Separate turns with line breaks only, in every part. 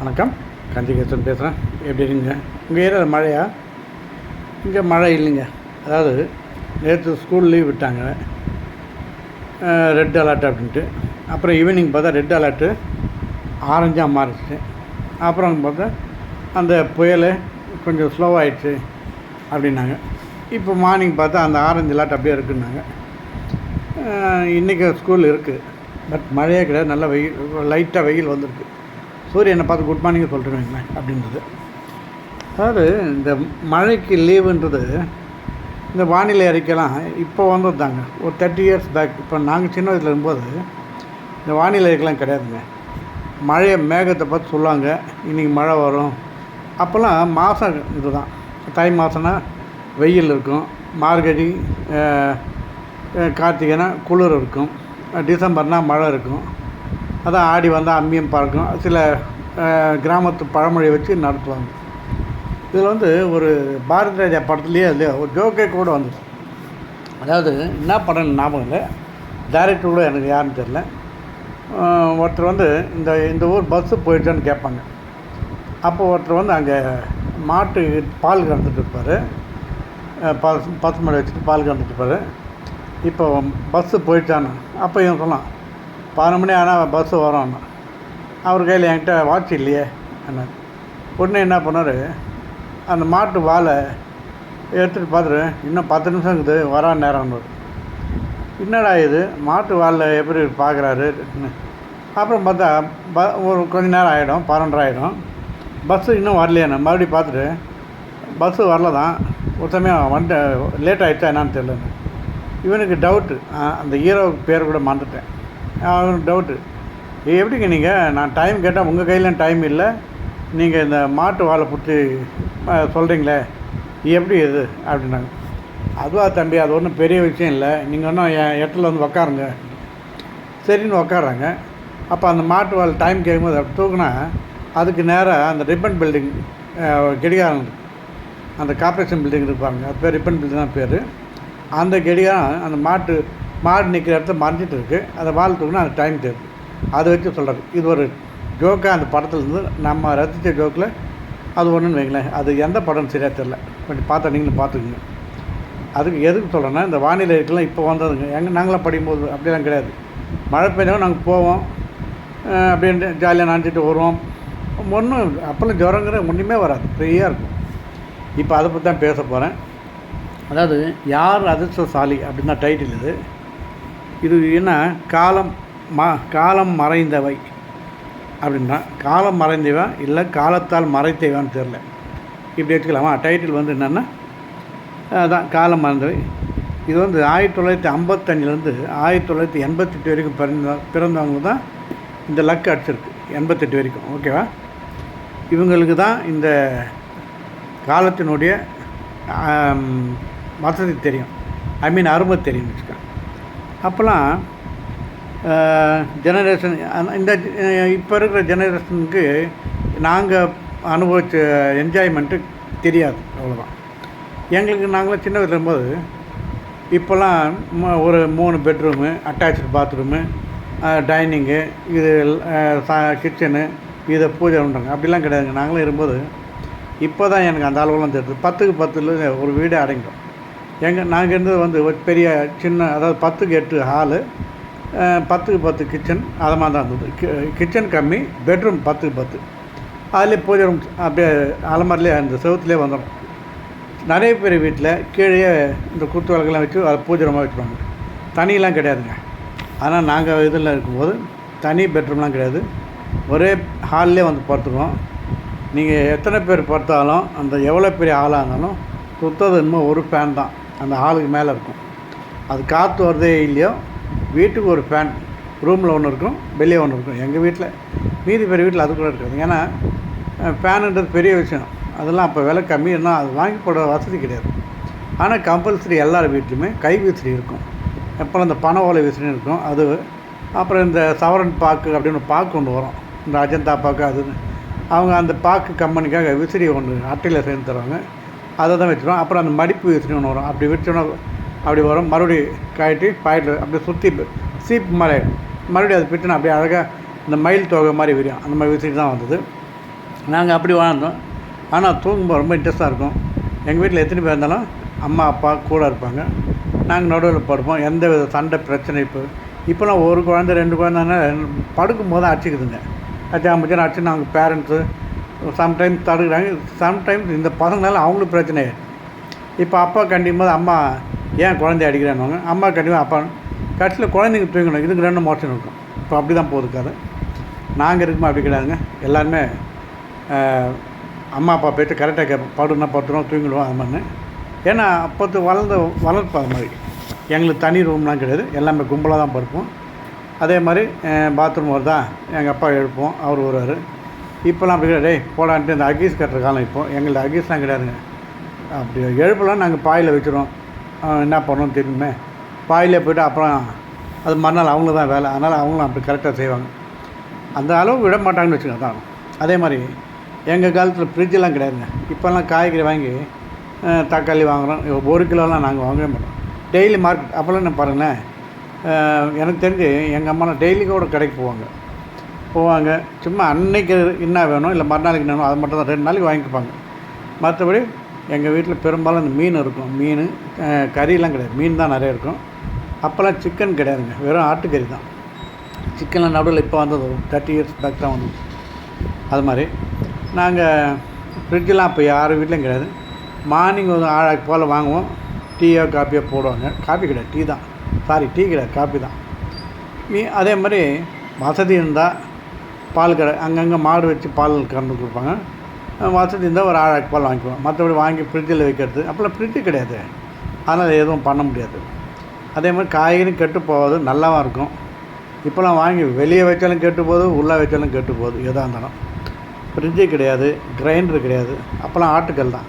வணக்கம். கந்திகேசன் பேசுகிறேன் எப்படி இருக்கீங்க? உங்கள் ஏரியாவில் மழையா? இங்கே மழை இல்லைங்க. அதாவது நேற்று ஸ்கூல் லீவ் விட்டாங்க. ரெட் அலர்ட் அப்படின்ட்டு. அப்புறம் ஈவினிங் பார்த்தா ரெட் அலர்ட்டு ஆரஞ்சாக மாறிச்சு அப்புறம் பார்த்தா அந்த புயல் கொஞ்சம் ஸ்லோவாகிடுச்சு அப்படின்னாங்க. இப்போ மார்னிங் பார்த்தா அந்த ஆரஞ்சு அலர்ட் அப்படியே இருக்குன்னாங்க. இன்றைக்கி ஸ்கூல் இருக்குது பட் மழையே கிடையாது. நல்ல வெயில் லைட்டாக வெயில் வந்திருக்கு. சூரியனை பார்த்து குட் மார்னிங் சொல்லிட்டு அப்படின்றது. அதாவது இந்த மழைக்கு லீவுன்றது இந்த வானிலை அறிக்கைலாம் இப்போ வந்ததுதாங்க. ஒரு தேர்ட்டி இயர்ஸ் பேக் இப்போ நாங்கள் சின்ன வயசில் இருக்கும்போது இந்த வானிலை அறிக்கைலாம் கிடையாதுங்க. மழையை மேகத்தை பார்த்து சொல்லுவாங்க இன்றைக்கி மழை வரும். அப்போல்லாம் மாதம் இது தான் தை மாதம்னா வெயில் இருக்கும். மார்கழி கார்த்திகைனா குளிர் இருக்கும். டிசம்பர்னால் மழை இருக்கும். அதான் ஆடி வந்தால் அம்மியம் பறக்கும். சில கிராமத்து பழமொழியை வச்சு நடத்துவாங்க. இதில் வந்து ஒரு பாரதி ராஜா படத்துலேயே இல்லையா ஒரு ஜோக்கே கூட வந்துச்சு. அதாவது என்ன படம் ஞாபகம் இல்லை. டேரக்டர் கூட எனக்கு யாருன்னு தெரில ஒருத்தர் வந்து இந்த இந்த ஊர் பஸ்ஸு போயிடுச்சான்னு கேட்பாங்க. அப்போ ஒருத்தர் வந்து அங்கே மாட்டு பால் கறந்துட்டு இருப்பார். பசு பசு மாடு வச்சுட்டு பால் கறந்துட்டு இருப்பார். இப்போ பஸ்ஸு போயிட்டான்னு அப்போ இவன் சொன்னான் பதினொரு மணி ஆனால் பஸ்ஸு வரோம்னா அவர் கையில் என்கிட்ட வாட்ச் இல்லையே என்ன? உடனே என்ன பண்ணார்? அந்த மாட்டு வாலை எடுத்துகிட்டு பார்த்துரு இன்னும் பத்து நிமிஷம் இருக்குது வரா நேரம்னு. என்னடா இது? மாட்டு வாலில் எப்படி பார்க்குறாரு அப்புறம் பார்த்தா ப ஒரு கொஞ்ச நேரம் ஆகிடும் பன்னெண்டு ஆகிடும் பஸ்ஸு இன்னும் வரலையானு மறுபடியும் பார்த்துட்டு பஸ்ஸு வரல தான் ஒரு சமயம் வந்துட்டு லேட் ஆகிடுச்சா என்னான்னு தெரியல. இவனுக்கு டவுட்டு அந்த ஹீரோ பேர் கூட மறந்துட்டேன். டவுட்டு எப்படிங்க நீங்கள் நான் டைம் கேட்டால் உங்கள் கையில் டைம் இல்லை. நீங்கள் இந்த மாட்டு வாழை பிடிச்சி சொல்கிறீங்களே எப்படி இது? அப்படின்னாங்க. அதுவா தம்பி அது ஒன்றும் பெரிய விஷயம் இல்லை. நீங்கள் ஒன்றும் என் இடத்துல வந்து உக்காருங்க. சரின்னு உக்காடுறாங்க அப்போ அந்த மாட்டு வாழை டைம் கேட்கும்போது அப்படி தூக்குனா அதுக்கு நேராக அந்த ரிப்பன் பில்டிங் கெடிகாரம் அந்த கார்பரேஷன் பில்டிங் இருப்பாங்க அது பேர் ரிப்பன் பில்டிங் தான் பேர். அந்த கெடிகாரம் அந்த மாட்டு மாடு நிற்கிற இடத்துல மறைஞ்சிட்டு இருக்குது அந்த வால் தூக்குனா அந்த டைம் தேவை. அதை வச்சு சொல்கிறது இது ஒரு ஜோக்காக அந்த படத்துலேருந்து நம்ம ரசித்த ஜோக்கில் அது ஒன்றுன்னு வைங்களேன். அது எந்த படம்னு சரியாக தெரில கொஞ்சம் பார்த்தா நீங்களும் பார்த்துக்குங்க. அதுக்கு எதுக்கு சொல்கிறேன்னா இந்த வானிலை இருக்கலாம் இப்போ வந்ததுங்க. எங்கே நாங்களாம் படிக்கும்போது அப்படிலாம் கிடையாது. மழை பெய்ஞ்சவங்க நாங்கள் போவோம். அப்படின்ட்டு ஜாலியாக நினச்சிட்டு வருவோம். ஒன்றும் அப்போல்லாம் ஜுரங்கிற ஒன்றுமே வராது. ஃப்ரீயாக இருக்கும். இப்போ அதை பற்றி தான் பேச போகிறேன் அதாவது யார் அதிர்ஷ்டசாலி அப்படின்னு தான் டைட்டில் இது. இது என்ன? காலம் ம காலம் மறைந்தவை. அப்படின்னா காலம் மறைந்தவன் இல்லை காலத்தால் மறைத்தவான்னு தெரில இப்படி வச்சுக்கலாமா டைட்டில் வந்து என்னென்னா அதான் காலம் மறைந்தவை. இது வந்து ஆயிரத்தி தொள்ளாயிரத்தி ஐம்பத்தஞ்சிலேருந்து ஆயிரத்தி தொள்ளாயிரத்தி எண்பத்தெட்டு வரைக்கும் பிறந்த பிறந்தவங்க தான் இந்த லக் அடிச்சிருக்கு. எண்பத்தெட்டு வரைக்கும் ஓகேவா இவங்களுக்கு தான் இந்த காலத்தினுடைய வசதி தெரியும். ஐ மீன் அருமை தெரியும் வச்சுக்கோங்க. அப்போல்லாம் ஜெனரேஷன் இந்த இப்போ இருக்கிற ஜெனரேஷனுக்கு நாங்கள் அனுபவித்த என்ஜாய்மெண்ட்டு தெரியாது அவ்வளோதான் எங்களுக்கு நாங்களாம் சின்ன வயசுல இருக்கும்போது இப்போல்லாம் ம- ஒரு மூணு பெட்ரூமு அட்டாச்சு பாத்ரூமு டைனிங்கு இது கிச்சனு இதை பூஜை பண்ணுறாங்க. அப்படிலாம் கிடையாதுங்க. நாங்களும் இருக்கும்போது இப்போ தான் எனக்கு அந்த அளவுலாம் தெரியுது. பத்துக்கு பத்தில் ஒரு வீடு அடங்கிடும் எங்கள் நாங்கள் இருந்தது வந்து ஒரு பெரிய சின்ன அதாவது பத்துக்கு எட்டு ஹாலு பத்துக்கு பத்து கிச்சன் அதை மாதிரி தான் இருந்தது. கி- கிச்சன் கம்மி பெட்ரூம் பத்துக்கு பத்து. அதிலே பூஜை ரூம் அப்படியே அலமாரிலே அந்த செவுத்துலேயே வந்துடும் நிறைய பேர் வீட்டில் கீழே இந்த குத்து விளக்கெல்லாம் வச்சு அதை பூஜை ரூமாக வச்சுருவாங்க. தனியெல்லாம் கிடையாதுங்க. ஆனால் நாங்கள் இதில் இருக்கும்போது தனி பெட்ரூம்லாம் கிடையாது. ஒரே ஹால்லே வந்து படுத்துக்குவோம். நீங்கள் எத்தனை பேர் படுத்தாலும் அந்த எவ்வளோ பெரிய ஆளாக இருந்தாலும் சுத்தது இன்னும் ஒரு ஃபேன் தான். அந்த ஹாலுக்கு மேலே இருக்கும். அது காற்று வருதே இல்லையோ. வீட்டுக்கு ஒரு ஃபேன் ரூமில் ஒன்று இருக்கும் வெளியே ஒன்று இருக்கும். எங்கள் வீட்டில் மீதி பேர் வீட்டில் அது கூட இருக்காது. ஏன்னா ஃபேனுன்றது பெரிய விஷயம். அதெல்லாம் அப்போ விலை கம்மி அது வாங்கி போட வசதி கிடையாது. ஆனால் கம்பல்சரி எல்லார் வீட்லையுமே கை விசிறி இருக்கும். எப்போ இந்த பனை ஓலை விசிறி இருக்கும். அது அப்புறம் இந்த சவரன் பாக்கு அப்படின்னு பாக்கு ஒன்று வரும். இந்த அஜந்தா பாக்கு அதுன்னு அவங்க அந்த பாக்கு கம்பெனிக்காக விசிறி ஒன்று அட்டையில் சேர்ந்து தருவாங்க. அதை தான் வச்சுருவோம் அப்புறம் அந்த மடிப்பு வச்சுன்னு ஒன்று வரும். அப்படி வச்சோன்னா அப்படி வரும். மறுபடியும் கழட்டி பாக்கெட்டில் அப்படியே சுற்றி சீப் மாதிரி ஆயிடும் மறுபடியும் அது பிட்டுனா அப்படியே அழகாக இந்த மயில் தொகை மாதிரி விரியும். அந்த மாதிரி விசிட்டு தான் வந்தது. நாங்கள் அப்படி வாழ்ந்தோம். ஆனால் தூங்கும்போது ரொம்ப இன்ட்ரெஸ்ட்டாக இருக்கும். எங்கள் வீட்டில் எத்தனை பேர் இருந்தாலும் அம்மா அப்பா கூட இருப்பாங்க. நாங்கள் நடுவில் படுப்போம். எந்த வித சண்டை பிரச்சனை இப்போ இப்போலாம் ஒரு குழந்தை ரெண்டு குழந்தைன்னா படுக்கும்போது அடிச்சுக்குதுங்க. அச்சா அமைச்சர் அடிச்சு நாங்கள் பேரண்ட்ஸு சம்டைம்ஸ் தடுக்கிறாங்க. சம்டைம்ஸ் இந்த பசங்களால அவங்களுக்கு பிரச்சனை. இப்போ அப்பா கண்டிக்கும் போது அம்மா ஏன் குழந்தைய அடிக்கிறானுவாங்க? அம்மா கண்டிப்பாக அப்பா கடைசியில் குழந்தைங்க தூங்கணும் இதுக்கு ரெண்டு மோஷன் இருக்கும். இப்போ அப்படி தான் போகுது கதை. நாங்கள் இருக்குமா? அப்படி கிடையாதுங்க. எல்லாருமே அம்மா அப்பா போய்ட்டு கரெக்டாக கேட்போம் படுனா படுத்துறோம் தூங்கிடுவோம் அது மாதிரி. ஏன்னா அப்போத்து வளர்ந்த வளர்ப்பு அது மாதிரி. எங்களுக்கு தனி ரூம்லாம் கிடையாது. எல்லாமே கும்பலாக தான் படுப்போம். அதே மாதிரி பாத்ரூம் வருதா? எங்கள் அப்பா எழுப்போம் அவர் வருவார். இப்போலாம் அப்படி கிடையாது. டேய் போடான்ட்டு இந்த அகீஸ் கட்டுற காலம் இப்போ. எங்கள்ட்ட அகீஸ்லாம் கிடையாதுங்க. அப்படி எழுப்பலாம் நாங்கள் பாயில் வச்சுருவோம். என்ன பண்ணணும் தெரியுமே. பாயிலே போய்ட்டு அப்புறம் அது மறுநாள் அவங்கள தான் வேலை. அதனால் அவங்களும் அப்படி கரெக்டாக செய்வாங்க. அந்த அளவு விட மாட்டாங்கன்னு வச்சுக்கோங்க தான் அதே மாதிரி எங்கள் காலத்தில் ஃப்ரிட்ஜெல்லாம் கிடையாதுங்க. இப்போல்லாம் காய்கறி வாங்கி தக்காளி வாங்குகிறோம் ஒரு கிலோலாம் நாங்கள் வாங்கவே மாட்டோம். டெய்லி மார்க்கெட் அப்போல்லாம் என்ன பாருங்களேன் எனக்கு தெரிஞ்சு எங்கள் அம்மாலாம் டெய்லி கூட கடைக்கு போவாங்க. போவாங்க. சும்மா அன்னைக்கு என்ன வேணும் இல்லை மறுநாளைக்கு என்ன வேணும் அதை மட்டும் தான் ரெண்டு நாளைக்கு வாங்கிப்பாங்க. மற்றபடி எங்கள் வீட்டில் பெரும்பாலும் இந்த மீன் இருக்கும். மீன் கறியெலாம் கறியெல்லாம் கிடையாது. மீன் தான் நிறைய இருக்கும். அப்போல்லாம் சிக்கன் கிடையாதுங்க. வெறும் ஆட்டுக்கறி தான். சிக்கனில் நடுவில் இப்போ வந்தது தேர்ட்டி இயர்ஸ் பேக் தான் வந்தது. அது மாதிரி. நாங்கள் ஃப்ரிட்ஜெலாம் அப்போ யார் வீட்லேயும் கிடையாது. மார்னிங் ஒரு ஆழாக்கு போல் வாங்குவோம். டீயோ காப்பியோ போடுவாங்க. காப்பி கிடையாது. டீ தான். சாரி டீ கிடையாது. காப்பி தான். மீ அதே மாதிரி வசதி இருந்தால் பால் கடை அங்கங்கே மாடு வச்சு பால் கறந்து கொடுப்பாங்க. வருஷத்துக்கு வசதி இருந்தால் ஒரு ஆழாக்கு பால் வாங்கிக்குவோம் மற்றபடி வாங்கி ஃப்ரிட்ஜில் வைக்கிறது. அப்போல்லாம் ஃப்ரிட்ஜு கிடையாது. அதனால் எதுவும் பண்ண முடியாது. அதே மாதிரி காய்கறி கெட்டு போகாது நல்லாவும் இருக்கும். இப்போலாம் வாங்கி வெளியே வச்சாலும் கெட்டு போகுது உள்ளே வச்சாலும் கெட்டு போகுது எதாக இருந்தாலும். ஃப்ரிட்ஜு கிடையாது கிரைண்டர் கிடையாது. அப்போல்லாம் ஆட்டுக்கல் தான்.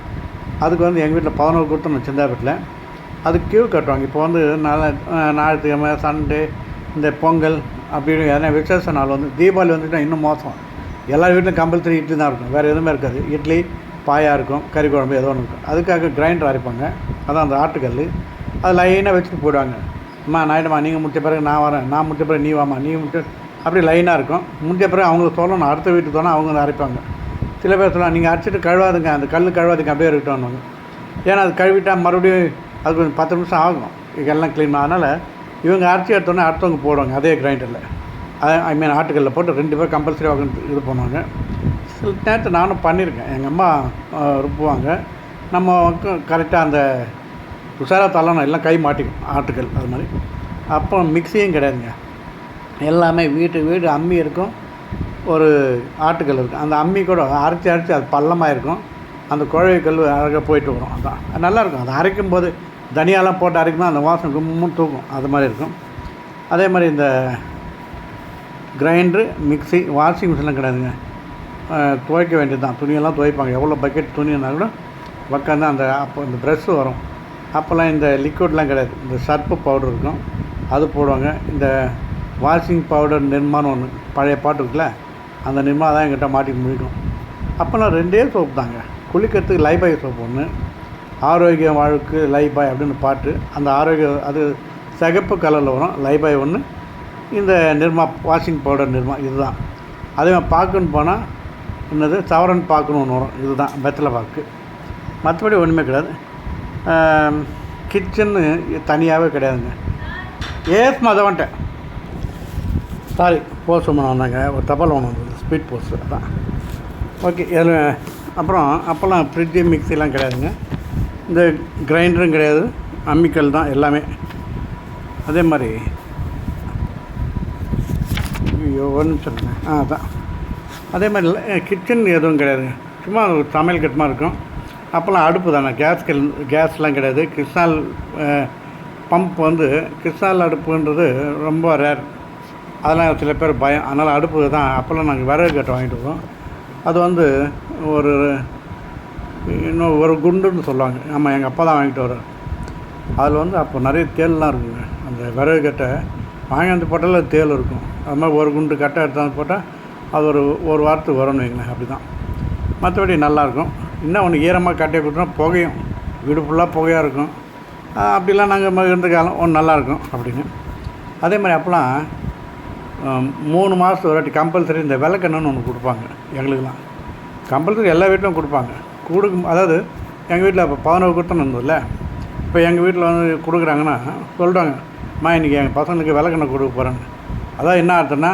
அதுக்கு வந்து எங்கள் வீட்டில் பதினோரு கொடுத்தோம் சின்ன அது கியூ கட்டுவாங்க. இப்போ வந்து நாளை ஞாயிற்றுக்கிழமை சண்டே இந்த பொங்கல் அப்படின்னு ஏன்னா விசேஷ நாள் வந்து தீபாவளி வந்துட்டால் இன்னும் மோசம். எல்லா வீட்லையும் கம்பல்சரி இட்லி தான் இருக்கும். வேறு எதுவுமே இருக்காது. இட்லி பாயா இருக்கும் கறி குழம்பு ஏதோ ஒன்று இருக்கும். அதுக்காக கிரைண்டர் அரைப்பாங்க. அதான் அந்த ஆட்டுக்கல் அது லைனாக வச்சுட்டு போயிடுவாங்க அம்மா நாயிடுமா நீங்கள் முடிச்ச பிறகு நான் வரேன். நான் முடிச்ச பிறகு நீ வாம்மா. நீ முடிச்ச அப்படி லைனாக இருக்கும். முடிஞ்ச பிறகு அவங்க சொல்லணும். அடுத்த வீட்டுக்கு சொன்னால் அவங்க வந்து அரைப்பாங்க. சில பேர் சொல்லலாம் நீங்கள் அரைச்சிட்டு கழுவாதுங்க. அந்த கல் கழுவாதுங்க. அப்படியே இருக்கட்டும்னுவாங்க ஏன்னா அது கழுவிட்டா மறுபடியும் அது கொஞ்சம் பத்து நிமிஷம் ஆகும். இதெல்லாம் க்ளீன் அதனால் இவங்க அரைச்சி எடுத்தோன்னே அடுத்தவங்க போடுவாங்க அதே கிரைண்டரில் ஐ மீன் ஆட்டுக்கல்லில் போட்டு ரெண்டு பேர் கம்பல்சரி உட்காந்து இது பண்ணுவாங்க. சில நேரத்தை நானும் பண்ணியிருக்கேன் எங்கள் அம்மா ருப்புவாங்க. நம்ம கரெக்டாக அந்த உஷாராக தள்ளணும் எல்லாம் கை மாட்டிக்கும் ஆட்டுக்கல் அது மாதிரி. அப்புறம் மிக்சியும் கிடையாதுங்க. எல்லாமே வீட்டு வீடு அம்மி இருக்கும். ஒரு ஆட்டுக்கல் இருக்கும். அந்த அம்மி கூட அரைச்சி அரைச்சி அது பள்ளமாக இருக்கும். அந்த குழவை கல் அழகாக போயிட்டு வரும். அதான். நல்லாயிருக்கும் அது அரைக்கும் போது தனியாலாம் போட்டு அரைக்கும்போது அந்த வாசம் ரொம்ப தூக்கும். அது மாதிரி இருக்கும். அதே மாதிரி இந்த கிரைண்டரு மிக்ஸி வாஷிங் மிஷின்லாம் கிடையாதுங்க. துவைக்க வேண்டியது தான் துணியெல்லாம் துவைப்பாங்க. எவ்வளோ பக்கெட் துணினா கூட உட்காந்து அந்த அப்போ இந்த ப்ரெஷ்ஷு வரும். அப்போல்லாம் இந்த லிக்விட்லாம் கிடையாது. இந்த சர்ப்பு பவுடர் இருக்கும். அது போடுவாங்க. இந்த வாஷிங் பவுடர் நிர்மான்னு ஒன்று பழைய பாட்டு இருக்குல்ல? அந்த நிர்மா தான் எங்கிட்ட மாட்டி முடிக்கும். அப்போல்லாம் ரெண்டே சோப்பு தாங்க. குளிக்கிறதுக்கு லைபாய் சோப்பு ஒன்று ஆரோக்கியம் வாழ்க்கு லைபாய் அப்படின்னு பாட்டு. அந்த ஆரோக்கிய அது சிகப்பு கலரில் வரும். லைபாய் ஒன்று இந்த நிர்மா வாஷிங் பவுடர் நிர்மா இதுதான். அதே மாதிரி பார்க்குன்னு போனால் என்னது? சவரன் பார்க்குன்னு ஒன்று வரும். இதுதான் வெத்தலை பாக்கு மற்றபடி ஒன்றுமே கிடையாது. கிச்சன்னு தனியாகவே கிடையாதுங்க. ஏஸ் மதவன்ட்டேன் சாரி போஸ்ட் ஒன்று வந்தாங்க. ஒரு தபால் ஒன்று வந்தது. ஸ்பீட் போஸ்ட் அதான். ஓகே இதில் அப்புறம் அப்போல்லாம் ஃப்ரிட்ஜு மிக்சிலாம் கிடையாதுங்க. இந்த கிரைண்டரும் கிடையாது அம்மிக்கல் தான் எல்லாமே. அதே மாதிரி ஐயோ ஒரு நிமிஷம் ஆ அதான். அதே மாதிரி கிச்சன் எதுவும் கிடையாது. சும்மா ஒரு சமையல் கட்டுமா இருக்கும். அப்போல்லாம் அடுப்பு தானே. கேஸ் கல் கேஸ்லாம் கிடையாது. கிருஷ்ணால் பம்ப் வந்து கிருஷ்ணால் அடுப்புன்றது ரொம்ப ரேர் அதெல்லாம் சில பேர் பயம். அதனால் அடுப்பு தான் அப்போல்லாம் நாங்கள் விறகு கட்டை வாங்கிட்டு இருக்கோம் அது வந்து ஒரு இன்னும் ஒரு குண்டுன்னு சொல்லுவாங்க. ஆமாம் எங்கள் அப்பா தான் வாங்கிட்டு வர்றார். அதில் வந்து அப்போ நிறைய தேல்லாம் இருக்குங்க. அந்த விறகு கட்டை வாங்கியாந்து போட்டால தேல் இருக்கும். அது மாதிரி ஒரு குண்டு கட்டை எடுத்தாந்து போட்டால் அது ஒரு ஒரு வாரத்துக்கு வரும்னு வைங்களேன் அப்படி தான் மற்றபடி நல்லாயிருக்கும் இன்னும் ஒன்று ஈரமாக கட்டையை கொடுத்தோம்னா புகையும் வீடு ஃபுல்லாக புகையாக இருக்கும். அப்படிலாம் நாங்கள் இருந்த காலம் ஒன்று நல்லாயிருக்கும் அப்படின்னு. அதே மாதிரி அப்போலாம் மூணு மாதத்துக்கு ஒரு வாட்டி கம்பல்சரி இந்த விளக்கெண்ணெய்னு ஒன்று கொடுப்பாங்க எங்களுக்கெல்லாம். கம்பல்சரி எல்லா வீட்லையும் கொடுப்பாங்க. கொடுக்கும் அதாவது எங்கள் வீட்டில் இப்போ பதினோரு குத்தம் இருந்ததில்ல இப்போ எங்கள் வீட்டில் வந்து கொடுக்குறாங்கன்னா சொல்கிறாங்க அம்மா இன்றைக்கி எங்கள் பசங்களுக்கு விளக்கெண்ணெய் கொடுக்க போகிறேன்னு அதான் என்ன அர்த்தம்னா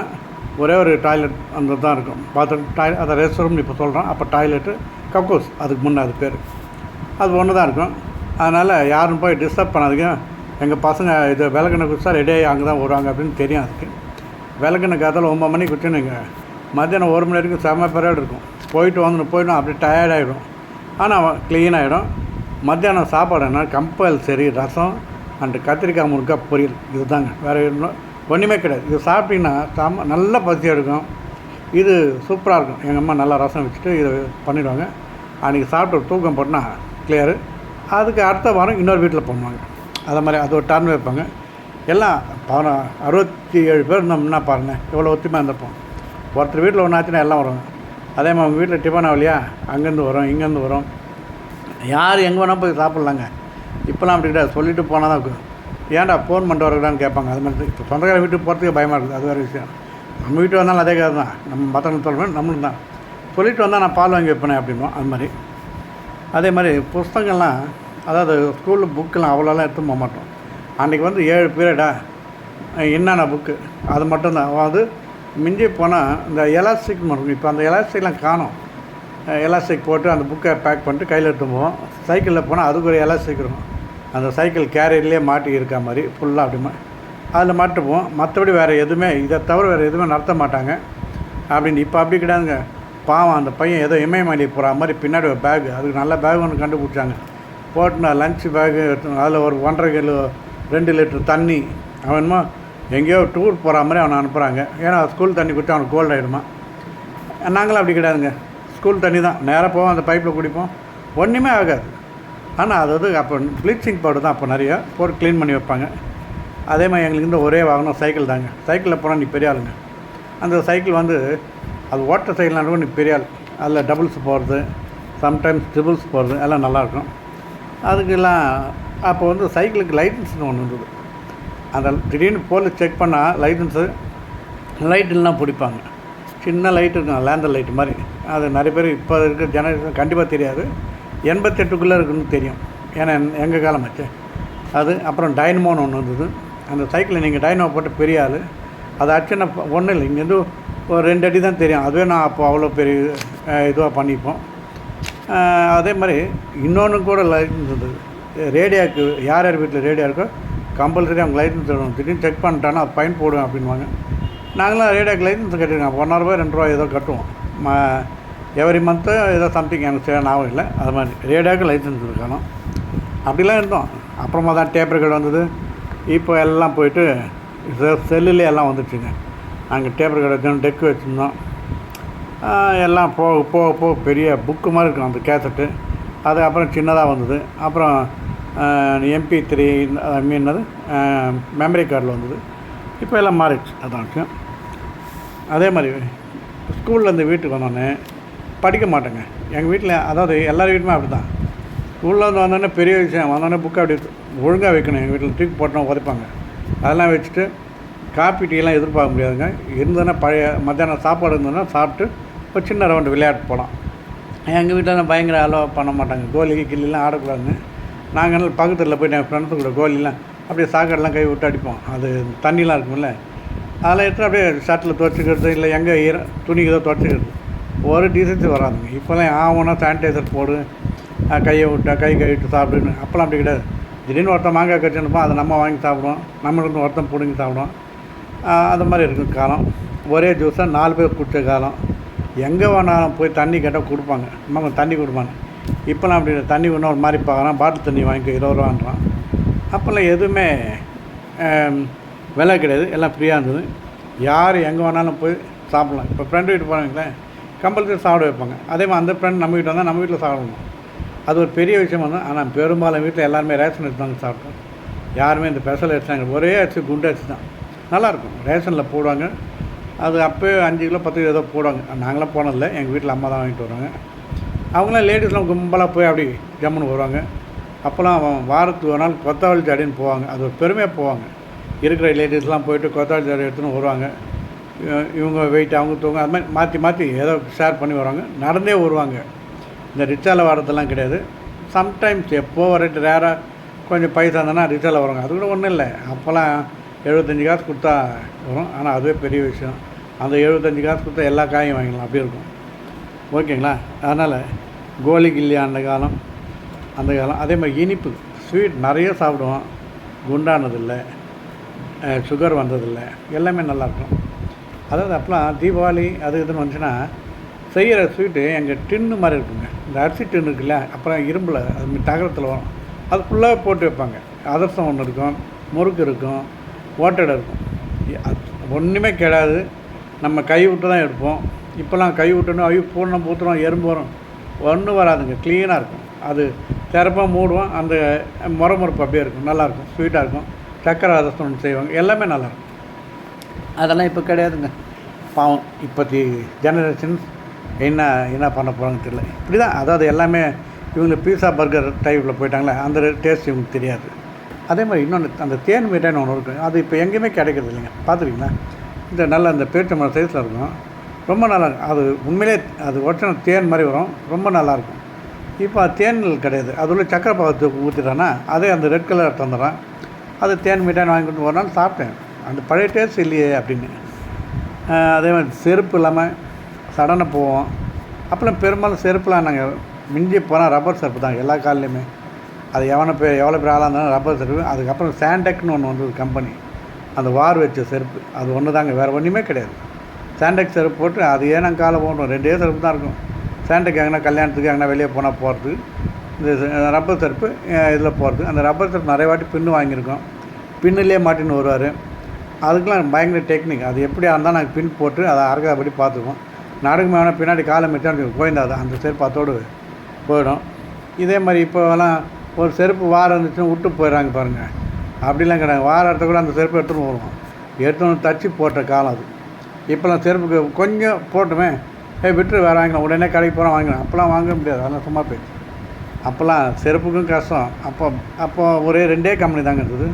ஒரே ஒரு டாய்லெட் அந்த தான் இருக்கும். பாத்ரூம் டாய் அதை ரெஸ்ட் ரூம்னு இப்போ சொல்கிறோம் அப்போ டாய்லெட்டு கக்கோஸ் அதுக்கு முன்னே அது பேர். அது ஒன்று தான் இருக்கும். அதனால் யாரும் போய் டிஸ்டர்ப் பண்ணாதீங்க. எங்கள் பசங்க இது விளக்கெண்ணெய் குடிச்சா ரெடியாக அங்கே தான் வருவாங்க அப்படின்னு தெரியும் அதுக்கு. விளக்கெண்ணெய் காத்தால் ஒம்பது மணிக்கு குடிச்சுன்னு மத்தியானம் ஒரு மணி வரைக்கும் செம்ம பிறகு இருக்கும். போயிட்டு வந்துட்டு போயிடும் அப்படியே டயர்ட் ஆகிடும் ஆனால் க்ளீன் ஆகிடும் மத்தியானம் சாப்பாடு என்ன? கம்பல்சரி ரசம் அண்டு கத்திரிக்காய் முருங்காய் பொரியல். இதுதாங்க. வேறு இன்னும் ஒன்றுமே கிடையாது. இது சாப்பிட்டீங்கன்னா செம்ம நல்ல பசி எடுக்கும் இது சூப்பராக இருக்கும். எங்கள் அம்மா நல்லா ரசம் வச்சுட்டு இதை பண்ணிடுவாங்க. அன்றைக்கி சாப்பிட்டு ஒரு தூக்கம் போட்டால் கிளியரு அதுக்கு அடுத்த வாரம் இன்னொரு வீட்டில் பண்ணுவாங்க. அதை மாதிரி அது ஒரு டர்ன் வைப்பாங்க. எல்லாம் பதினா அறுபத்தி ஏழு பேர் இருந்தோம்னா பாருங்கள் எவ்வளோ ஒத்துமையாக இருந்திருப்போம். ஒருத்தர் வீட்டில் ஒன்றாச்சுன்னா எல்லாம் வருவாங்க. அதே மாதிரி வீட்டில் டிஃபன் ஆகலையா? அங்கேருந்து வரும் இங்கேருந்து வரும். யார் எங்கே வேணால் போய் சாப்பிட்லாங்க. இப்போலாம் அப்படி கிடையாது. சொல்லிட்டு போனால் தான் இருக்கும். ஏன்டா ஃபோன் பண்ணிட்டு வரக்கூடாதுன்னு கேட்பாங்க. அது மாதிரி இப்போ சொந்தக்கார வீட்டுக்கு போகிறதுக்கு பயமாக இருக்குது. அது வேறு விஷயம். நம்ம வீட்டு வந்தாலும் அதே கதை தான். நம்ம மற்றவங்க சொல்கிறோம் நம்மளும் தான். சொல்லிட்டு வந்தால் நான் பால் வாங்கி வைப்பேனே அப்படின்னோம் அது மாதிரி. அதே மாதிரி புஸ்தகங்கள்லாம் அதாவது ஸ்கூலில் புக்கெலாம் அவ்வளோலாம் எடுத்து போக மாட்டோம். அன்றைக்கி வந்து ஏழு பீரியடா என்னென்ன புக்கு அது மட்டும்தான். அது மிஞ்சி போனால் இந்த எலாஸ்டிக் இருக்கும் இப்போ அந்த எலாஸ்டிக்லாம் காணும். எலாஸ்டிக் போட்டு அந்த புக்கை பேக் பண்ணிட்டு கையில் எடுத்து போவோம் சைக்கிளில் போனால் அதுக்கு ஒரு எலாஸ்டிக் இருக்கும். அந்த சைக்கிள் கேரியர்லேயே மாட்டி இருக்க மாதிரி ஃபுல்லாக அப்படிமா அதில் மாட்டுப்போம். மற்றபடி வேறு எதுவுமே இதை தவிர வேறு எதுவுமே நடத்த மாட்டாங்க. அப்படின்னு இப்போ அப்படி கிடையாதுங்க. பாவம் அந்த பையன் ஏதோ இமயமலை போகிற மாதிரி பின்னாடி ஒரு பேக் அதுக்கு நல்ல பேக் ஒன்று கண்டுபிடிச்சாங்க. போட்டுனா நான் லஞ்ச் எடுத்து அதில் ஒரு ஒன்றரை கிலோ ரெண்டு லிட்டர் தண்ணி அவனுமா எங்கேயோ டூர் போகிற மாதிரி அவனை அனுப்புகிறாங்க ஏன்னா ஸ்கூல் தண்ணி குடிச்சு அவனுக்கு கோல்ட் ஆகிடுமா நாங்களும் அப்படி கிடையாதுங்க. ஸ்கூல் தண்ணி தான். நேராக போவோம் அந்த பைப்பில் குடிப்போம். ஒன்றுமே ஆகாது. ஆனால் அது வந்து அப்போ ப்ளீச்சிங் பவுடர் தான் அப்போ நிறைய போட்டு க்ளீன் பண்ணி வைப்பாங்க. அதே மாதிரி எங்களுக்கு இந்த ஒரே வாகனம் சைக்கிள் தாங்க. சைக்கிளில் போனால் நீ பெரிய ஆளுங்க. அந்த சைக்கிள் வந்து அது ஓட்ட சைக்கிள்னா கூட நீ பெரிய ஆள். அதில் டபுள்ஸ் போகிறது சம்டைம்ஸ் ட்ரிபிள்ஸ் போகிறது எல்லாம் நல்லாயிருக்கும் அதுக்கெல்லாம் அப்போ வந்து சைக்கிளுக்கு லைசன்ஸ்னு ஒன்று இருந்தது. அந்த திடீர்னு போலீஸ் செக் பண்ணால் லைசன்ஸு லைட்டெல்லாம் பிடிப்பாங்க. சின்ன லைட் இருக்கும் லேண்டர் லைட் மாதிரி. அது நிறைய பேர் இப்போ இருக்க ஜெனரேஷன் கண்டிப்பாக தெரியாது. எண்பத்தெட்டுக்குள்ளே இருக்குன்னு தெரியும். ஏன்னா எங்கள் காலம் வச்சு அது அப்புறம் டைனமோன்னு ஒன்று இருந்தது அந்த சைக்கிளை நீங்கள் டைனமோ போட்டு பெரிய ஆள். அது ஆச்சுன்னா ஒன்றும் இல்லை. இங்கேருந்து ஒரு ரெண்டு அடி தான் தெரியும். அதுவே நான் அப்போ அவ்வளோ பெரிய இதுவாக பண்ணிப்போம் அதே மாதிரி இன்னொன்று கூட லைசன்ஸ் இருந்தது. ரேடியோக்கு யார் யார் வீட்டில் ரேடியோ இருக்கோ கம்பல்சரி அவங்க லைசன்ஸ் எடுக்கணும் திடீர்னு செக் பண்ணிட்டானா அது ஃபைன் போடுவேன் அப்படின்வாங்க நாங்களாம் ரேடியோக்கு லைசன்ஸ் கட்டிருக்கோம். ஒன்றரை ரூபாய் ரெண்டு ரூபா ஏதோ கட்டுவோம். ம எவ்ரி மந்த்து ஏதோ சம்திங் எனக்கு சரியான ஞாபகம் இல்லை. அது மாதிரி ரேடியோக்கு லைசன்ஸ் இருக்கணும் அப்படிலாம் இருந்தோம். அப்புறமா தான் டேப் ரெக்கார்டு வந்தது. இப்போ எல்லாம் போயிட்டு செல்லுலேயே எல்லாம் வந்துடுச்சுங்க நாங்கள் டேப் ரெக்கார்டு வச்சோம் டெக்கு வச்சுருந்தோம் எல்லாம் போக போக போக பெரிய புக்கு மாதிரி இருக்கும் அந்த கேசட்டு அது அப்புறம் சின்னதாக வந்தது. அப்புறம் MP three I mean memory கார்டில் வந்தது. இப்போ எல்லாம் மாறிடுச்சு. அதான் விஷயம் அதே மாதிரி ஸ்கூல்லேருந்து வீட்டுக்கு வந்தோடனே படிக்க மாட்டேங்க. எங்கள் வீட்டில் அதாவது எல்லார் வீட்டுமே அப்படி தான் ஸ்கூலில் வந்து வந்தோடனே பெரிய விஷயம் வந்தோடனே புக்கை அப்படி ஒழுங்காக வைக்கணும். எங்கள் வீட்டில் தூக்கி போட்டோம் உதைப்பாங்க. அதெல்லாம் வச்சுட்டு காப்பி டீலாம் எதிர்பார்க்க முடியாதுங்க. இருந்ததுன்னா பழைய மத்தியானம் சாப்பாடு இருந்ததுன்னா சாப்பிட்டு ஒரு சின்ன ரவுண்டு விளையாட்டு போகலாம் எங்கள் வீட்டில் பயங்கர அலோவ் பண்ண மாட்டாங்க. கோழி கிள்ளிலாம் ஆடக்கூடாதுன்னு நாங்கள் பக்கத்தில் போய் என் ஃப்ரெண்ட்ஸு கூட கோலிலாம் அப்படியே சாக்கடைலாம் கை விட்டு அடிப்போம். அது தண்ணிலாம் இருக்கும்ல. அதெல்லாம் எடுத்து அப்படியே ஷர்ட்டில் துவச்சிக்கிறது இல்லை எங்கே ஈர துணிக்கு ஏதோ துவச்சிக்கிறது ஒரு டீசன்சி வராதுங்க. இப்போல்லாம் ஆகும்னா சானிடைசர் போடு கையை விட்டா கை கழுவிட்டு சாப்பிடுன்னு. அப்போல்லாம் அப்படி கிடையாது. திடீர்னு ஒருத்தன் மாங்காய் கட்டினுப்போம் அதை நம்ம வாங்கி சாப்பிடுவோம். நம்மளுக்கு ஒருத்தன் பிடுங்கி சாப்பிடுவோம். அது மாதிரி இருக்கும் காலம். ஒரே ஜூஸாக நாலு பேர் குடித்த காலம். எங்கே வேணாலும் போய் தண்ணி கேட்டால் கொடுப்பாங்க. நம்ம தண்ணி கொடுப்பாங்க. இப்போலாம் அப்படி தண்ணி ஒன்று ஒரு மாதிரி பார்க்குறான் பாட்டில் தண்ணி வாங்கிக்கோ இருபது ரூபான்றான் அப்போல்லாம் எதுவுமே விலை கிடையாது எல்லாம் ஃப்ரீயாக இருந்தது. யார் எங்கே வேணாலும் போய் சாப்பிட்லாம். இப்போ ஃப்ரெண்டு வீட்டு போகிறாங்களேன் கம்பல்சரி சாப்பிட வைப்பாங்க. அதே மாதிரி அந்த ஃப்ரெண்ட் நம்ம வீட்டில் வந்தால் நம்ம வீட்டில் சாப்பிடணும். அது ஒரு பெரிய விஷயம் வந்து ஆனால் பெரும்பாலும் வீட்டில் எல்லாருமே ரேஷன் எடுத்து தாங்க சாப்பிட்டோம் யாருமே இந்த ஸ்பெஷல் அரிசினாங்க ஒரே அரிசி குண்டு அரிசி தான். நல்லாயிருக்கும். ரேஷனில் போடுவாங்க. அது அப்போயே அஞ்சு கிலோ பத்து கிலோ ஏதோ போடுவாங்க. நாங்களாம் போனதில்லை. எங்கள் வீட்டில் அம்மா தான் வாங்கிட்டு வருவாங்க. அவங்களாம் லேடிஸ்லாம் கும்பலாக போய் அப்படி ஜம்முன்னு வருவாங்க. அப்போல்லாம் அவன் வாரத்துக்கு ஒரு நாள் கொத்தவாளி ஜாடின்னு போவாங்க. அது ஒரு பெருமையாக போவாங்க. இருக்கிற லேடிஸ்லாம் போயிட்டு கொத்தவாளி ஜாடி எடுத்துன்னு வருவாங்க. இவங்க வெயிட் அவங்க தூங்க அது மாதிரி மாற்றி மாற்றி ஏதோ ஷேர் பண்ணி வருவாங்க. நடந்தே வருவாங்க. இந்த ரிச்சாவில் வரதெல்லாம் கிடையாது. சம்டைம்ஸ் எப்போ வரட்டு ரேராக கொஞ்சம் பைசா இருந்ததுன்னா ரிச்சாவில் வருவாங்க. அது கூட ஒன்றும் இல்லை. அப்போல்லாம் எழுபத்தஞ்சி காசு கொடுத்தா வரும். ஆனால் அதுவே பெரிய விஷயம். அந்த எழுபத்தஞ்சி காசு கொடுத்தா எல்லா காயும் வாங்கிக்கலாம் அப்படி இருக்கும். ஓகேங்களா? அதனால் கோலி கில்லி அந்த காலம் அந்த காலம். அதே மாதிரி இனிப்பு. ஸ்வீட் நிறைய சாப்பிடுவோம். குண்டானதில்லை சுகர் வந்ததில்லை. எல்லாமே நல்லாயிருக்கும். அதாவது அப்போலாம் தீபாவளி அது இதுன்னு வந்துச்சுன்னா செய்கிற ஸ்வீட்டு எங்கள் டின்னு மாதிரி இருக்குங்க. இந்த அரிசி டின்னு இருக்குல்ல அப்புறம் இரும்பில் அது தகரத்தில் வரும். அது ஃபுல்லாக போட்டு வைப்பாங்க. அதிரசம் ஒன்று இருக்கும் முறுக்கு இருக்கும் ஓட்டடை இருக்கும். அது ஒன்றுமே கிடையாது நம்ம கை விட்டு தான் எடுப்போம். இப்போல்லாம் கை விட்டோன்னா ஐயோ பூர்ணம் பூத்துறோம் எறும்பு வரும். ஒன்றும் வராதுங்க. க்ளீனாக இருக்கும். அது திறப்பாக மூடுவோம். அந்த முறமுறுப்பு அப்படியே இருக்கும். நல்லாயிருக்கும். ஸ்வீட்டாக இருக்கும். சக்கரை அதிரசம் ஒன்று செய்வாங்க. எல்லாமே நல்லாயிருக்கும். அதெல்லாம் இப்போ கிடையாதுங்க. பாவம். இப்போத்தி ஜெனரேஷன் என்ன என்ன பண்ண போகிறாங்கன்னு தெரியல. இப்படி தான் அதாவது எல்லாமே இவங்க பீஸா பர்கர் டைப்பில் போயிட்டாங்களே அந்த டேஸ்ட் இவங்களுக்கு தெரியாது. அதே மாதிரி இன்னொன்று அந்த தேன் மிட்டாய்னு ஒன்று இருக்கும் அது இப்போ எங்கேயுமே கிடைக்கிறது இல்லைங்க. பார்த்துருக்கீங்களா? இந்த நல்ல அந்த பேச்சம்பழம் சைஸில் இருக்கும். ரொம்ப நல்லா அது உண்மையிலே அது ஒட்டின தேன் மாதிரி வரும். ரொம்ப நல்லாயிருக்கும் இப்போ தேன்கள் கிடையாது. அது உள்ள சக்கரை பாகத்தை ஊற்றிட்டானா அதே அந்த ரெட் கலர் தந்துடுறான். அது தேன் மிட்டாய் வாங்கி கொண்டு ஒரு நாள் சாப்பிட்டேன். அந்த பழைய டேஸ்ட் இல்லையே அப்படின்னு. அதே மாதிரி செருப்பு இல்லாமல் சடனை போவோம். அப்போல்லாம் பெரும்பாலும் செருப்புலாம் நாங்கள் மிஞ்சி போனால் ரப்பர் செருப்பு தான் எல்லா கால்லையுமே. அது எவனை பேர் எவ்வளோ பேர் ஆளாக இருந்தாலும் ரப்பர் செருப்பு. அதுக்கப்புறம் சாண்டெக்னு ஒன்று வந்தது கம்பெனி அந்த வார் வச்ச செருப்பு. அது ஒன்று தாங்க வேறு ஒன்றுமே கிடையாது. சாண்டக் செருப்பு போட்டு அது ஏன்னா காலை போடணும்? ரெண்டே செருப்பு தான் இருக்கும். சாண்டக் எங்கன்னா கல்யாணத்துக்கு எங்கன்னா வெளியே போனால் போகிறது இந்த ரப்பர் செருப்பு இதில் போகிறது அந்த ரப்பர் செருப்பு நிறைய வாட்டி பின்னு வாங்கியிருக்கோம். பின்னுலேயே மாட்டின்னு வருவார். அதுக்கெலாம் பயங்கர டெக்னிக் அது எப்படியா இருந்தால் நாங்கள் பின் போட்டு அதை அறக்காதபடி பார்த்துக்குவோம். நாடகம் வேணால் பின்னாடி காலை மிச்சான்னு கோயந்தாது அந்த செருப்பு அதோடு போயிடும். இதே மாதிரி இப்போலாம் ஒரு செருப்பு வாரம் இருந்துச்சுன்னா விட்டு போயிடுறாங்க பாருங்கள் அப்படிலாம் கிடையாது. வார இடத்த கூட அந்த செருப்பு எடுத்துன்னு வருவோம். எடுத்துன்னு தச்சு போட்ட காலம் அது. இப்போலாம் செருப்புக்கு கொஞ்சம் போட்டுமே. ஏ விட்டு வேறு வாங்கலாம் உடனே கடைக்கு போகிறோம் வாங்கலாம் அப்போலாம் வாங்க முடியாது. அதெல்லாம் சும்மா போயிடுச்சு அப்போல்லாம் செருப்புக்கும் கஷ்டம். அப்போ அப்போ ஒரே ரெண்டே கம்பெனி தாங்க இருந்தது.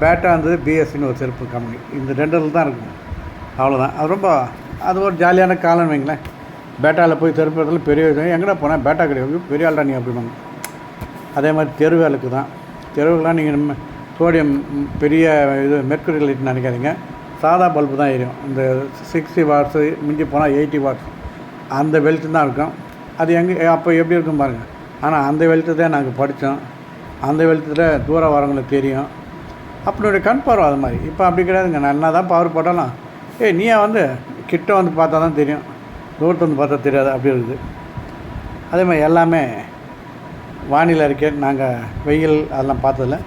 பேட்டா இருந்தது பிஎஸ்சின்னு ஒரு செருப்பு கம்பெனி இந்த ரெண்டில் தான் இருக்கும். அவ்வளோதான் அது ரொம்ப அது ஒரு ஜாலியான காலம் வைங்களேன். பேட்டாவில் போய் செருப்பு இடத்துல பெரிய விஷயம் எங்கடா போனால் பேட்டா கிடையாது பெரிய ஆள்டா நீ அப்படிம்பாங்க. அதே மாதிரி தெரு வேலைக்கு தான். தெருவுக்கெலாம் நீங்கள் சோடியம் பெரிய இது மெர்க்குரி லைட் நினைக்காதீங்க. சாதா பல்பு தான் எரியும். இந்த சிக்ஸ்டி வாட்ஸு மிஞ்சி போனால் எயிட்டி வாட்ஸ் அந்த வெளிச்சம் தான் இருக்கும். அது எங்கே அப்போ எப்படி இருக்கும் பாருங்கள் ஆனால் அந்த வெளிச்சத்தை தான் நாங்கள் படித்தோம் அந்த வெளிச்சத்தில் தூரம் வரவங்களுக்கு தெரியும். அப்படியோட கண் பார்வை அது மாதிரி. இப்போ அப்படி கிடையாதுங்க. நான் என்ன தான் பவர் போட்டாலும் ஏய் நீயே வந்து கிட்ட வந்து பார்த்தா தான் தெரியும். தூரத்து வந்து பார்த்தா தெரியாது. அப்படி இருக்குது. அதே மாதிரி எல்லாமே வானிலை அறிக்கை நாங்கள் வெயில் அதெல்லாம் பார்த்ததில்ல.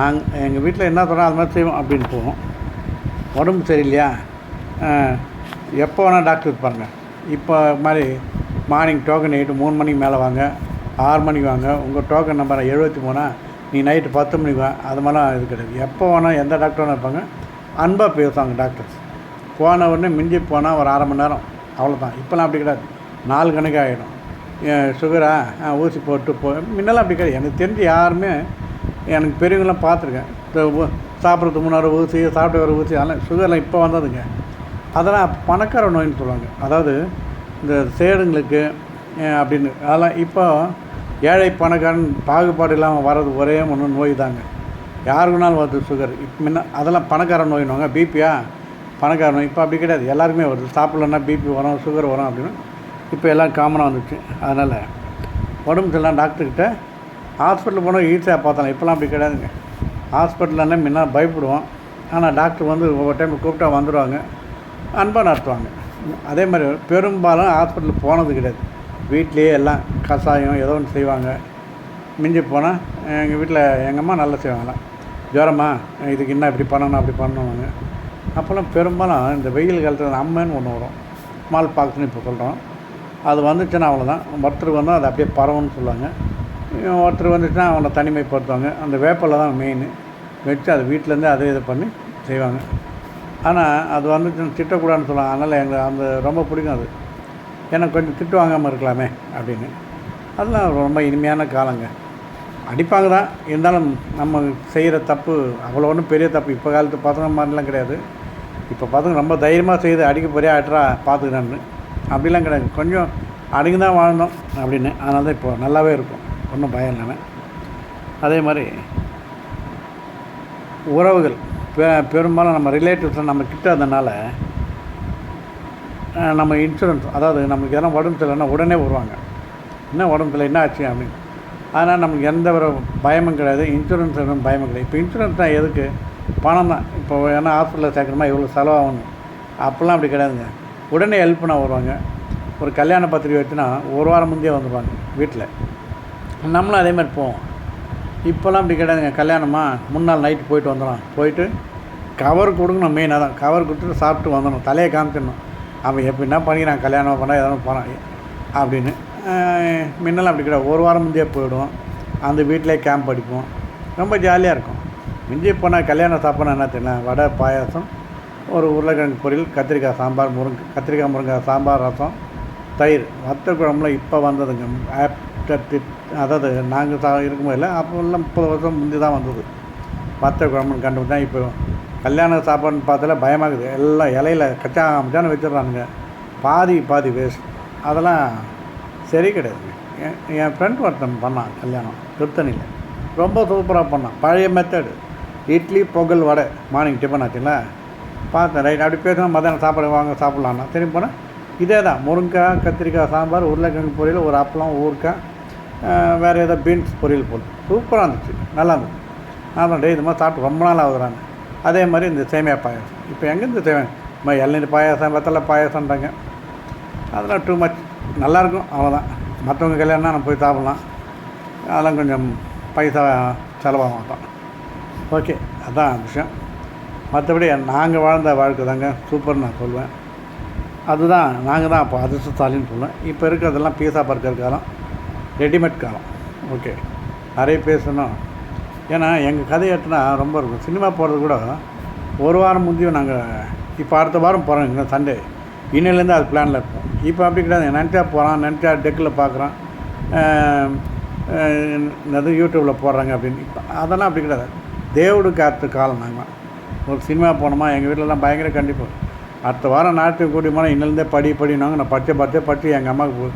நாங்கள் எங்கள் வீட்டில் என்ன சொன்னால் அது மாதிரி செய்வோம் அப்படின்னு போவோம். உடம்பு சரியில்லையா? எப்போ வேணால் டாக்டர் இருப்பாங்க இப்போ மாதிரி மார்னிங் டோக்கன் நைட்டு மூணு மணிக்கு மேலே வாங்க ஆறு மணிக்கு வாங்க. உங்கள் டோக்கன் நம்பர் எழுபத்தி மூணா நீ நைட்டு பத்து மணிக்கு வா அது மாதிரிலாம் இது கிடையாது. எப்போ வேணால் எந்த டாக்டர் வேணால் இருப்பாங்க அன்பாக பேசுவாங்க டாக்டர்ஸ் போன உடனே மிஞ்சி போனால் ஒரு அரை மணி நேரம் அவ்வளோதான் இப்போலாம் அப்படி கிடையாது. நாலு கணக்கு ஆகிடும் சுகரா ஆ, ஊசி போட்டு போ முன்னெல்லாம் அப்படி கிடையாது. எனக்கு தெரிஞ்சு யாருமே எனக்கு பெரியவங்களாம் பார்த்துருக்கேன். இந்த சாப்பிட்றது சாப்பிட்றதுக்கு முன்னாடி ஊசி சாப்பிட்டு வர ஊசி அதெல்லாம் சுகர்லாம் இப்போ வந்ததுங்க. அதெல்லாம் பணக்கார நோயின்னு சொல்லுவாங்க. அதாவது இந்த சேடுங்களுக்கு அப்படின்னு. அதெல்லாம் இப்போ ஏழை பணக்காரன் பாகுபாடு இல்லாமல் வர்றது ஒரே ஒன்று நோய் தாங்க யாருக்குனாலும் வருது சுகர் இப்போ முன்ன அதெல்லாம் பணக்கார நோயினுவாங்க பிபியா பணக்கார நோய். இப்போ அப்படி கிடையாது. எல்லாருக்குமே வருது. சாப்பிட்லன்னா பிபி வரும் சுகர் வரும் அப்படின்னு. இப்போ எல்லாம் காமனாக வந்துச்சு. அதனால் உடம்பு சரியில்லாம் டாக்டர்கிட்ட ஹாஸ்பிட்டல் போனால் ஈஸியாக பார்த்தலாம் இப்போலாம் அப்படி கிடையாதுங்க. ஹாஸ்பிட்டல்னா முன்ன பயப்படுவோம். ஆனால் டாக்டர் வந்து ஒவ்வொரு டைம் கூப்பிட்டா வந்துடுவாங்க அன்பாக நடத்துவாங்க. அதே மாதிரி பெரும்பாலும் ஹாஸ்பிட்டல் போனது கிடையாது. வீட்லேயே எல்லாம் கஷாயம் ஏதோ ஒன்று செய்வாங்க. மிஞ்சி போனால் எங்கள் வீட்டில் எங்கள் அம்மா நல்லா செய்வாங்களாம். ஜுரமா இதுக்கு என்ன இப்படி பண்ணணும் அப்படி பண்ணுவாங்க அப்போல்லாம் பெரும்பாலும் இந்த வெயில் காலத்தில் அம்மன்னு ஒன்று வரும். மால் பாக்ஸ்னு இப்போ சொல்கிறோம் அது வந்துச்சுன்னா அவ்வளோதான் ஒருத்தருக்கு வந்தால் அது அப்படியே பரவும்னு சொல்லுவாங்க. ஒருத்தர் வந்துச்சுன்னா அவனை தனிமைப்படுத்துவாங்க. அந்த வேப்பில தான் மெயின் வச்சு அது வீட்டிலேருந்தே அதை இதை பண்ணி செய்வாங்க. ஆனால் அது வந்துச்சுன்னு திட்டக்கூடாதுன்னு சொல்லுவாங்க. அதனால் எங்களுக்கு அந்த ரொம்ப பிடிக்கும் அது. ஏன்னா கொஞ்சம் திட்டு வாங்காமல் இருக்கலாமே அப்படின்னு. அதெல்லாம் ரொம்ப இனிமையான காலங்க. அடிப்பாங்க தான். இருந்தாலும் நம்ம செய்கிற தப்பு அவ்வளோ ஒன்றும் பெரிய தப்பு. இப்போ காலத்து பசங்க மாதிரிலாம் கிடையாது. இப்போ பார்த்துங்க ரொம்ப தைரியமாக செய்து அடிக்க பெரிய ஆட்டராக பார்த்துக்கிறேன்னு. அப்படிலாம் கிடையாது. கொஞ்சம் அடங்கி தான் வாழ்ந்தோம் அப்படின்னு. அதனால தான் இப்போ நல்லாவே இருக்கும். ஒன்றும் பயம் இல்லாமல் அதே மாதிரி உறவுகள் பெ பெரும்பாலும் நம்ம ரிலேட்டிவ்ஸில் நம்ம கிட்ட இருந்தனால நம்ம இன்சூரன்ஸ் அதாவது நமக்கு எதனா உடம்பு சரியில்லைன்னா உடனே வருவாங்க. என்ன உடம்பு சரியில்லை என்ன ஆச்சு அப்படின்னு. அதனால் நமக்கு எந்த ஒரு பயமும் கிடையாது இன்சூரன்ஸ் எதுவும் பயமும் கிடையாது. இப்போ இன்சூரன்ஸ் தான் எதுக்கு? பணம் தான். இப்போ ஏன்னா ஹாஸ்பிட்டலில் சேர்க்கணுமா? இவ்வளோ செலவாகணும். அப்போல்லாம் அப்படி கிடையாதுங்க. உடனே ஹெல்ப் பண்ண வருவாங்க. ஒரு கல்யாண பத்திரிக்கை வச்சுன்னா ஒரு வாரம் முந்தையே வந்துடுவாங்க வீட்டில் நம்மளும் அதே மாதிரி போவோம். இப்போல்லாம் அப்படி கிடையாதுங்க. கல்யாணமாக முன்னாள் நைட்டு போயிட்டு வந்துடும் போயிட்டு கவர் கொடுக்கணும் மெயினாக தான் கவர் கொடுத்துட்டு சாப்பிட்டு வந்துடணும். தலையை காமிச்சிடணும். அவன் எப்படின்னா என்ன பண்ணிக்கிறான்? கல்யாணம் பண்ணால் எதாவது போகிறான் அப்படின்னு. ஆஹ் முன்னெல்லாம் அப்படி கிடையாது. ஒரு வாரம் முந்தையே போயிடுவோம். அந்த வீட்டிலே கேம்ப் அடிப்போம். ரொம்ப ஜாலியாக இருக்கும். மிஞ்சி போனால் கல்யாணம் சாப்பாடு என்ன தெரியல வடை பாயாசம் ஒரு உருளைக்கிழங்கு பொரியல் கத்திரிக்காய் சாம்பார் முருங்கை கத்திரிக்காய் முருங்கை சாம்பார் ரசம் தயிர். வத்த குழம்புலாம் இப்போ வந்ததுங்க. ஆப் அதாவது நாங்கள் சா இருக்கும்போது இல்லை அப்போல்லாம் முப்பது வருஷம் முந்தி தான் வந்தது. வத்த குழம்புன்னு கண்டுபிடிச்சா இப்போ கல்யாண சாப்பாடுன்னு பார்த்தாலே பயமாகுது. எல்லாம் இலையில கச்சா மச்சான்னு வச்சிடுறானுங்க. பாதி பாதி வேஸ்ட் அதெல்லாம் சரி கிடையாது. என் என் ஃப்ரெண்ட் ஒருத்தன் பண்ணான் கல்யாணம் திருத்தணியில். ரொம்ப சூப்பராக பண்ணான். பழைய method idli pongal vada. Morning tiffin ஆச்சுங்களா? பார்த்தேன் ரைட் அப்படி பேசினா மத்தியானம் சாப்பாடு வாங்க சாப்பிட்லான்னா. திரும்பி போனால் இதே தான் முருங்கைக்காய் கத்திரிக்காய் சாம்பார் உருளைக்கிழங்கு பொரியல் ஒரு அப்பளம் ஊறுக்காய் வேறு ஏதோ பீன்ஸ் பொரியல் போல். சூப்பராக இருந்துச்சு. நல்லா இருந்துச்சு. நான் டே இது மாதிரி சாப்பிட்டு ரொம்ப நாள் ஆகுதுறாங்க அதே மாதிரி இந்த சேமியா பாயாசம். இப்போ எங்கே இந்த சேமியா இளநீர் பாயாசம் வெத்தலை பாயாசம்ன்றாங்க. அதெல்லாம் டூ மச் நல்லாயிருக்கும் அவ்வளோதான் மற்றவங்க கல்யாணம்னா நம்ம போய் சாப்பிட்லாம். அதெல்லாம் கொஞ்சம் பைசா செலவாக மாட்டோம் ஓகே அதுதான் விஷயம். மற்றபடி நாங்கள் வாழ்ந்த வாழ்க்கை தாங்க. சூப்பர்னு நான் சொல்லுவேன் அதுதான் நாங்கள் தான் அப்போ அதிர்ஷ்டசாலின்னு சொல்லுவேன் இப்போ இருக்கிறதெல்லாம் பீஸா பர்கர் காலம் ரெடிமேட் காலம் ஓகே. நிறைய பேசணும் ஏன்னா எங்கள் கதை எடுத்துனா ரொம்ப இருக்கும். சினிமா போகிறது கூட ஒரு வாரம் முந்தையும் நாங்கள் இப்போ அடுத்த வாரம் போகிறோம் இந்த சண்டே இன்னிலேருந்து அது பிளானில் இருப்போம். இப்போ அப்படி கிடையாது. நினச்சா போகிறான் நினச்சா டெக்கில் பார்க்குறான் என்னது யூடியூப்பில் போடுறாங்க அப்படின்னு. இப்போ அதெல்லாம் அப்படி கிடையாது. தேவடு காத்து காலம் நாங்கள் ஒரு சினிமா போனோமா எங்கள் வீட்டிலலாம் பயங்கர கண்டிப்பாக அடுத்த வாரம் நாட்டு கூட்டி போனால் இன்னிலேருந்தே படி படினாங்க நான் படித்த படித்தே படித்து எங்கள் அம்மாவுக்கு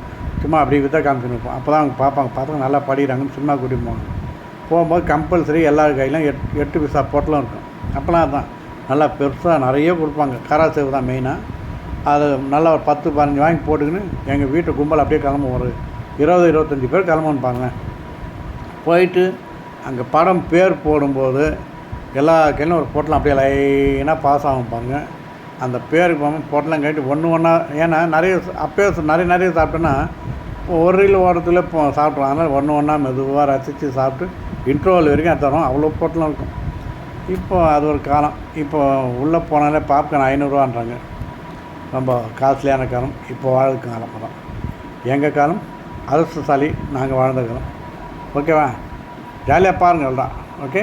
சும்மா அப்படி வித்தா காமிச்சுன்னு இருப்போம். அப்போ தான் அவங்க பார்ப்பாங்க. பார்த்தாங்க நல்லா படிக்கிறாங்கன்னு சும்மா கூட்டிட்டு போவாங்க. போகும்போது கம்பல்சரி எல்லார் கையிலும் எட் எட்டு பைசா போட்டலும் இருக்கும். அப்போலாம் அதுதான் நல்லா பெருசாக நிறைய கொடுப்பாங்க. காரா சேவு தான் மெயினாக அது நல்லா ஒரு பத்து பதினஞ்சு வாங்கி போட்டுக்கின்னு எங்கள் வீட்டு கும்பல் அப்படியே கிளம்பும். ஒரு இருபது இருபத்தஞ்சி பேர் கிளம்புன்னு பாருங்களேன். போயிட்டு அங்கே படம் பேர் போடும்போது எல்லா கையிலும் ஒரு பொட்டலம் அப்படியே லைனாக பாஸ் ஆகும் பாருங்கள் அந்த பேருக்கு போகாமல் பொட்டலம் கட்டி ஒன்று ஒன்றா ஏன்னா நிறைய அப்போயே நிறைய நிறைய சாப்பிட்டோன்னா ஒரு இல்லை ஓரத்தில் இப்போ சாப்பிட்றோம் அதனால் ஒன்று ஒன்றா மெதுவாக ரசித்து சாப்பிட்டு இன்ட்ரோவல் வரைக்கும் தரோம் அவ்வளோ பொட்டலம் இருக்கும். இப்போ அது ஒரு காலம். இப்போ உள்ளே போனாலே பாப்கார்ன் ஐநூறுரூவான்றாங்க ரொம்ப காஸ்ட்லியான காலம். இப்போ வாழ்ந்த காலம் தான் எங்கள் காலம்? அரசுசாலி நாங்கள் வாழ்ந்த காலம். ஓகேவா ஜாலியாக பாருங்கள் தான் ஓகே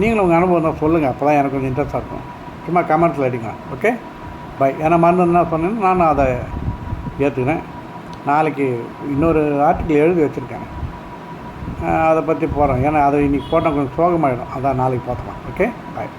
நீங்களும் உங்கள் அனுபவம் தான் சொல்லுங்கள் அப்போ தான் எனக்கு கொஞ்சம் இன்ட்ரெஸ்ட் இருக்கும். சும்மா கமெண்ட்ஸில் அடிங்க. ஓகே பை ஏன்னா மருந்து என்ன சொன்னேன்னு நானும் அதை ஏற்றுக்கிறேன் நாளைக்கு இன்னொரு ஆர்டிக்கல் எழுதி வச்சுருக்கேன். அதை பற்றி போகிறேன் ஏன்னா அதை இன்றைக்கி போட்டால் கொஞ்சம் சோகமாயிடும். அதான் நாளைக்கு பார்த்துக்கலாம். Okay bye